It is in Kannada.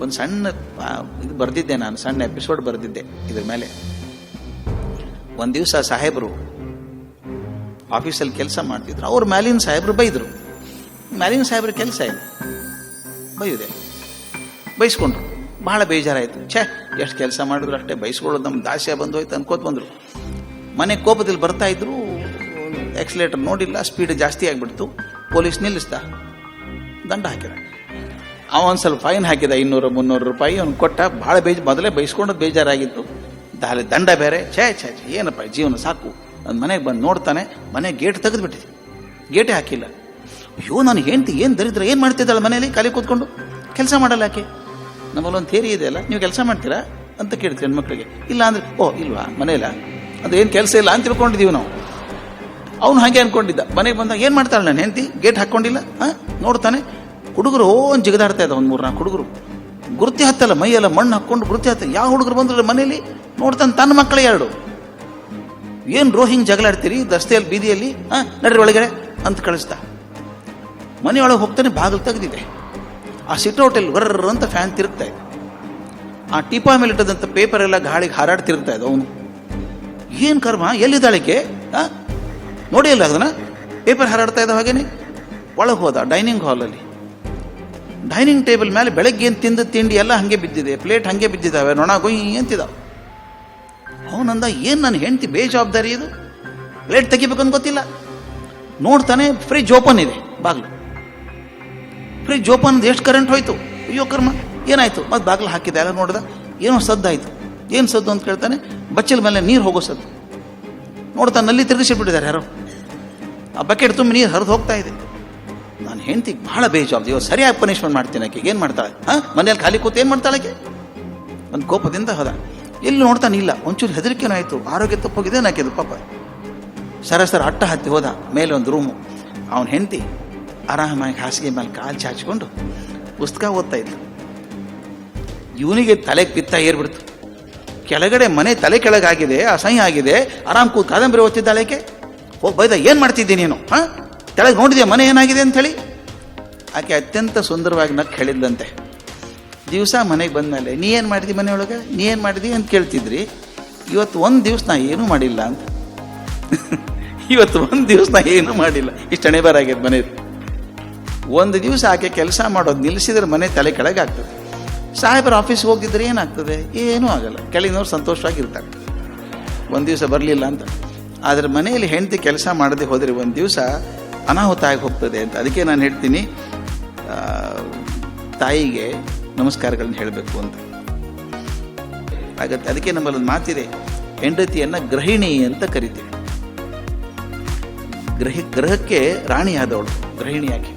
ಒಂದು ಸಣ್ಣ ಇದು ಬರೆದಿದ್ದೆ ನಾನು, ಸಣ್ಣ ಎಪಿಸೋಡ್ ಬರೆದಿದ್ದೆ ಇದ್ರ ಮೇಲೆ. ಒಂದು ದಿವಸ ಸಾಹೇಬರು ಆಫೀಸಲ್ಲಿ ಕೆಲಸ ಮಾಡ್ತಿದ್ರು. ಅವ್ರ ಮ್ಯಾಲಿನ ಸಾಹೇಬರು ಬೈದ್ರು. ಮ್ಯಾಲಿನ ಸಾಹೇಬ್ರ ಕೆಲಸ ಇದೆ ಬೈದೆ ಬೈಸ್ಕೊಂಡ್ರು. ಬಹಳ ಬೇಜಾರಾಯಿತು. ಛೇ, ಎಷ್ಟು ಕೆಲಸ ಮಾಡಿದ್ರು ಅಷ್ಟೇ, ಬೈಸ್ಕೊಳ್ಳೋದು ನಮ್ಮ ದಾಸ್ಯ ಬಂದು ಹೋಯ್ತು ಅನ್ಕೋತ ಬಂದರು. ಮನೆ ಕೋಪದಲ್ಲಿ ಬರ್ತಾ ಇದ್ರು ಎಕ್ಸಲೇಟರ್ ನೋಡಿಲ್ಲ ಸ್ಪೀಡ್ ಜಾಸ್ತಿ ಆಗಿಬಿಡ್ತು. ಪೊಲೀಸ್ ನಿಲ್ಲಿಸ್ದ. ದಂಡ ಹಾಕಿದ ಅವ ಒಂದು ಸ್ವಲ್ಪ ಫೈನ್ ಹಾಕಿದ ಇನ್ನೂರು, ಮುನ್ನೂರು ರೂಪಾಯಿ ಅವ್ನು ಕೊಟ್ಟ ಭಾಳ ಬೇಜ, ಮೊದಲೇ ಬೈಸ್ಕೊಂಡು ಬೇಜಾರಾಗಿತ್ತು. ದಾಲಿ ದಂಡ ಬೇರೆ. ಛೇ ಛೇ ಛೇ, ಏನಪ್ಪ, ಜೀವನ ಸಾಕು. ನನ್ನ ಮನೆಗೆ ಬಂದು ನೋಡ್ತಾನೆ, ಮನೆ ಗೇಟ್ ತೆಗೆದುಬಿಟ್ಟಿದೆ. ಗೇಟೇ ಹಾಕಿಲ್ಲ. ಅಯ್ಯೋ, ನಾನು ಹೆಂಡ್ತಿ ಏನು ದರಿದ್ರ, ಏನು ಮಾಡ್ತಿದ್ದಾಳೆ ಮನೇಲಿ, ಖಾಲಿ ಕೂತ್ಕೊಂಡು? ಕೆಲಸ ಮಾಡಲ್ಲ ಯಾಕೆ ನಮ್ಮಲ್ಲಿ ಒಂದು ಥೇರಿ ಇದೆ ಅಲ್ಲ, ನೀವು ಕೆಲಸ ಮಾಡ್ತೀರಾ? ಅಂತ ಕೇಳ್ತೀರಿ ಹೆಣ್ಮಕ್ಳಿಗೆ. ಇಲ್ಲ ಅಂದ್ರೆ, ಓ, ಇಲ್ವಾ ಮನೆಯಲ್ಲ ಅದು ಏನು ಕೆಲಸ ಇಲ್ಲ ಅಂತ ತಿಳ್ಕೊಂಡಿದ್ದೀವಿ ನಾವು. ಅವನು ಹಾಗೆ ಅನ್ಕೊಂಡಿದ್ದ. ಮನೆಗೆ ಬಂದಾಗ ಏನು ಮಾಡ್ತಾಳೆ, ನಾನು ಹೆಂಡತಿ? ಗೇಟ್ ಹಾಕ್ಕೊಂಡಿಲ್ಲ ಹಾಂ? ನೋಡ್ತಾನೆ. ಹುಡುಗರು ಓನ್ ಜಿಗದಾಡ್ತಾ ಇದ್ದ ಒಂದು ಮೂರು ನಾಲ್ಕು ಹುಡುಗರು. ಗುರುತಿ ಹತ್ತಲ್ಲ, ಮೈಯೆಲ್ಲ ಮಣ್ಣು ಹಾಕ್ಕೊಂಡು ಗುರುತಿ ಹತ್ತ ಯಾವ ಹುಡುಗರು ಬಂದ್ರೆ ಮನೇಲಿ ನೋಡ್ತಾನೆ ತನ್ನ ಮಕ್ಕಳೇ ಎರಡು. ಏನು ರೋ ಹಿಂಗೆ ಜಗಳಾಡ್ತೀರಿ ರಸ್ತೆಯಲ್ಲಿ ಬೀದಿಯಲ್ಲಿ? ಹಾಂ ನಡ್ರಿ ಒಳಗಡೆ ಅಂತ ಕಳಿಸ್ತಾ. ಮನೆಯೊಳಗೆ ಹೋಗ್ತಾನೆ ಬಾಗಿಲು ತೆಗೆದಿದೆ. ಆ ಸಿಟೌಟಲ್ಲಿ ವರ್ರ ಅಂತ ಫ್ಯಾನ್ ತಿರುಗ್ತಾ ಇದೆ. ಆ ಟಿಪಾ ಮೇಲೆ ಇಟ್ಟದಂಥ ಪೇಪರ್ ಎಲ್ಲ ಗಾಳಿಗೆ ಹಾರಾಡ್ತಿರ್ತಾ ಇದೆ ಅವನು. ಏನು ಕರ್ಮ? ಎಲ್ಲಿದ್ದಾಳಿಕೆ ಹಾಂ ನೋಡಿ ಅಲ್ಲ ಅದನ್ನ. ಪೇಪರ್ ಹಾರಾಡ್ತಾ ಇದ್ದ ಹಾಗೇನೆ? ಒಳಗೆ ಹೋದ ಡೈನಿಂಗ್ ಹಾಲಲ್ಲಿ ಡೈನಿಂಗ್ ಟೇಬಲ್ ಮೇಲೆ ಬೆಳಗ್ಗೆ ಏನು ತಿಂದು ತಿಂಡಿ ಎಲ್ಲ ಹಾಗೆ ಬಿದ್ದಿದೆ, ಪ್ಲೇಟ್ ಹಾಗೆ ಬಿದ್ದಿದ್ದಾವೆ ನೊಣ ಗೊಯ್ ಅಂತಿದ್ದಾವೆ ಅವನಂದ ಏನು ನನ್ನ ಹೆಂಡತಿ ಬೇಜವಾಬ್ದಾರಿ ಇದು? ಪ್ಲೇಟ್ ತೆಗಿಬೇಕಂತ ಗೊತ್ತಿಲ್ಲ. ನೋಡ್ತಾನೆ ಫ್ರಿಜ್ ಓಪನ್ ಇದೆ, ಬಾಗಿಲು. ಫ್ರಿಜ್ ಓಪನ್ ಎಷ್ಟು ಕರೆಂಟ್ ಹೋಯ್ತು? ಅಯ್ಯೋ ಕರ್ಮ, ಏನಾಯ್ತು? ಮತ್ತೆ ಬಾಗಿಲು ಹಾಕಿದೆ ಎಲ್ಲ ನೋಡ್ದ, ಏನೋ ಸದ್ದಾಯ್ತು ಏನು ಸದ್ದು ಅಂತ ಕೇಳ್ತಾನೆ, ಬಚ್ಚಲ ಮೇಲೆ ನೀರು ಹೋಗೋ ಸದ್ದು. ನೋಡ್ತಾನೆ ನಲ್ಲಿ ತಿರುಗಿಸಿಬಿಟ್ಟಿದ್ದಾರೆ ಯಾರೋ. ಆ ಬಕೆಟ್ ತುಂಬ ನೀರು ಹರಿದು ಹೋಗ್ತಾ ಇದೆ. ನಾನು ಹೆಂಡತಿಗೆ ಬಹಳ ಬೇಜವಾಬ್ದು ಇವತ್ತು ಸರಿಯಾಗಿ ಪನಿಷ್ಮೆಂಟ್ ಮಾಡ್ತೀನಿ ಆಕೆ. ಏನು ಮಾಡ್ತಾಳೆ? ಹಾಂ? ಮನೇಲಿ ಖಾಲಿ ಕೂತು ಏನು ಮಾಡ್ತಾಳೆ ಆಕೆ? ಒಂದು ಕೋಪದಿಂದ ಹೋದ. ಎಲ್ಲಿ ನೋಡ್ತಾನೆ ಇಲ್ಲ ಒಂಚೂರು ಹೆದರಿಕೆನೂ ಆಯಿತು. ಆರೋಗ್ಯ ತಪ್ಪೋಗಿದೆ ನಾಕಿದು ಪಾಪ? ಸರ ಸರ ಅಟ್ಟ ಹತ್ತಿ ಹೋದ. ಮೇಲೆ ಒಂದು ರೂಮು ಅವನ ಹೆಂಡತಿ ಆರಾಮಾಗಿ ಹಾಸಿಗೆ ಮೇಲೆ ಕಾಲು ಚಾಚಿಕೊಂಡು ಪುಸ್ತಕ ಓದ್ತಾ ಇದ್ಲು. ಇವನಿಗೆ ತಲೆ ಪಿತ್ತ ಏರ್ಬಿಡ್ತು. ಕೆಳಗಡೆ ಮನೆ ತಲೆ ಕೆಳಗಾಗಿದೆ, ಅಸಹ್ಯ ಆಗಿದೆ. ಆರಾಮ್ ಕೂತ್ ಕಾದಂಬರಿ ಓದ್ತಿದ್ದಾಳೇಕೆ ಹೋಗಿ ಬೈದ, ಏನು ಮಾಡ್ತಿದ್ದೀನಿ ನೀನು? ಹಾಂ? ಕೆಳಗೆ ನೋಡಿದೆ ಮನೆ ಏನಾಗಿದೆ ಅಂತ ಹೇಳಿ ಆಕೆ ಅತ್ಯಂತ ಸುಂದರವಾಗಿ ನಕ್ಕ ಹೇಳಿದ್ದಂತೆ. ದಿವಸ ಮನೆಗೆ ಬಂದಮೇಲೆ, ನೀ ಏನು ಮಾಡಿದಿ ಮನೆಯೊಳಗೆ ನೀ ಏನು ಮಾಡಿದಿ? ಅಂತ ಕೇಳ್ತಿದ್ರಿ. ಇವತ್ತು ಒಂದು ದಿವಸ ನಾ ಏನೂ ಮಾಡಿಲ್ಲ ಅಂತ. ಇವತ್ತು ಒಂದು ದಿವಸ ನಾ ಏನೂ ಮಾಡಿಲ್ಲ. ಇಷ್ಟು ಹಣೆ ಆಗ್ಯದ ಮನೆ ಒಂದು ದಿವಸ ಆಕೆ ಕೆಲಸ ಮಾಡೋದು ನಿಲ್ಲಿಸಿದ್ರೆ ಮನೆ ತಲೆ ಕೆಳಗೆ ಆಗ್ತದೆ. ಸಾಹೇಬರ ಆಫೀಸ್ಗೆ ಹೋಗಿದ್ರೆ ಏನಾಗ್ತದೆ? ಏನೂ ಆಗಲ್ಲ. ಕೆಳಗಿನವ್ರು ಸಂತೋಷವಾಗಿರ್ತಾರೆ. ಒಂದು ದಿವಸ ಬರಲಿಲ್ಲ ಅಂತ. ಆದರೆ ಮನೆಯಲ್ಲಿ ಹೆಂಡತಿ ಕೆಲಸ ಮಾಡದೆ ಹೋದರೆ ಒಂದು ದಿವಸ ಅನಾಹುತ ಆಗಿ ಹೋಗ್ತದೆ ಅಂತ. ಅದಕ್ಕೆ ನಾನು ಹೇಳ್ತೀನಿ ತಾಯಿಗೆ ನಮಸ್ಕಾರಗಳನ್ನ ಹೇಳಬೇಕು ಅಂತ. ಆಗತ್ತೆ ಅದಕ್ಕೆ ನಮ್ಮಲ್ಲಿ ಒಂದು ಮಾತಿದೆ, ಹೆಂಡತಿಯನ್ನು ಗೃಹಿಣಿ ಅಂತ ಕರಿತೀವಿ. ಗ್ರಹ, ಗ್ರಹಕ್ಕೆ ರಾಣಿಯಾದವಳು, ಗೃಹಿಣಿಯಾಗಿ.